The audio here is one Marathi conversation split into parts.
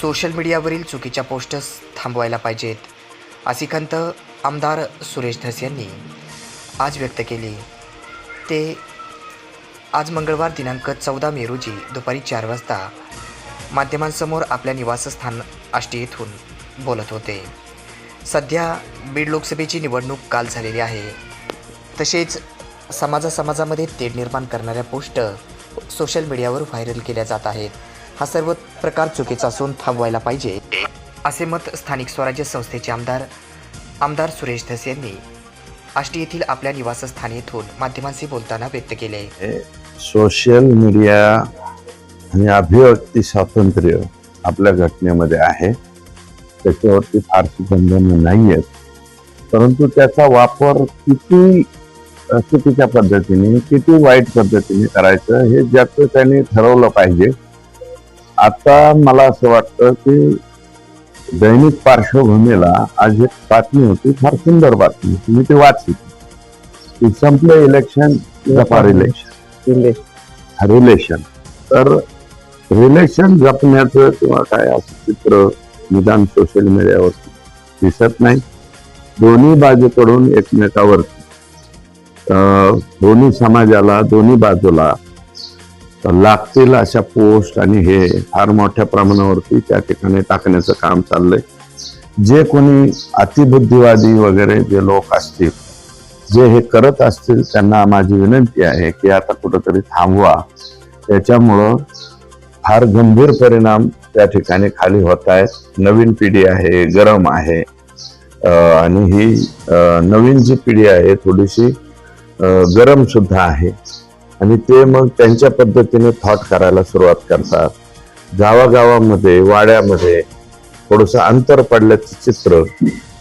सोशल मीडियावरील चुकीच्या पोस्टर्स थांबवायला पाहिजेत. अशी खंत आमदार सुरेश धस यांनी आज व्यक्त केली. ते आज मंगळवार दिनांक चौदा मे रोजी दुपारी चार वाजता माध्यमांसमोर आपल्या निवासस्थान आष्टी येथून बोलत होते. सध्या बीड लोकसभेची निवडणूक काल झालेली आहे. तसेच समाजा समाजामध्ये तेढ निर्माण करणाऱ्या पोस्ट सोशल मीडियावर व्हायरल केल्या जात आहेत. हा सर्व प्रकार चुकीचा असून थांबवायला पाहिजे. असे मत स्थानिक स्वराज्य संस्थेचे आमदार आमदार सुरेश धस यांनी आष्टी येथील आपल्या निवासस्थानी येथून माध्यमांशी बोलताना व्यक्त केले. सोशल मीडिया आणि अभिव्यक्ती स्वातंत्र्य आपल्या घटनेमध्ये आहे. त्याच्यावरती फारशी बंधनं नाही आहेत परंतु त्याचा वापर किती चुकीच्या पद्धतीने किती वाईट पद्धतीने करायचं हे ज्याचं त्याने ठरवलं पाहिजे आता मला असं वाटतं की दैनिक पार्श्वभूमीला आज एक बातमी होती फार सुंदर बातमी होती. मी ती वाचली. की संपलं इलेक्शन जपार इलेक्शन रिलेशन. तर रिलेशन जपण्याचं किंवा काय असं चित्र निदान सोशल मीडियावरती दिसत नाही. दोन्ही बाजूकडून एकमेकावरती अं, दोन्ही समाजाला दोन्ही बाजूला लागतील अशा पोस्ट आणि हे फार मोठ्या प्रमाणावरती त्या ठिकाणी टाकण्याचं काम चाललंय. जे कोणी अतिबुद्धिवादी वगैरे जे लोक असतील जे हे करत असतील त्यांना माझी विनंती आहे की आता कुठंतरी थांबवा. त्याच्यामुळं फार गंभीर परिणाम त्या ठिकाणी खाली होत आहेत. नवीन पिढी आहे गरम आहे. आणि ही नवीन जी पिढी आहे थोडीशी गरम सुद्धा आहे. आणि ते मग त्यांच्या पद्धतीने थॉट करायला सुरुवात करतात. गावागावामध्ये वाड्यामध्ये थोडंसं अंतर पडल्याचं चित्र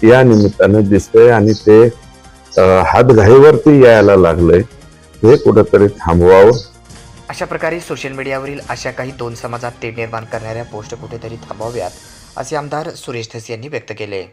या निमित्तानं दिसतंय आणि ते हातघाईवरती यायला लागलंय. हे कुठंतरी थांबवावं. अशा प्रकारे सोशल मीडियावरील अशा काही दोन समाजात ते निर्माण करणाऱ्या पोस्ट कुठेतरी थांबवाव्यात असे आमदार सुरेश धस यांनी व्यक्त केले.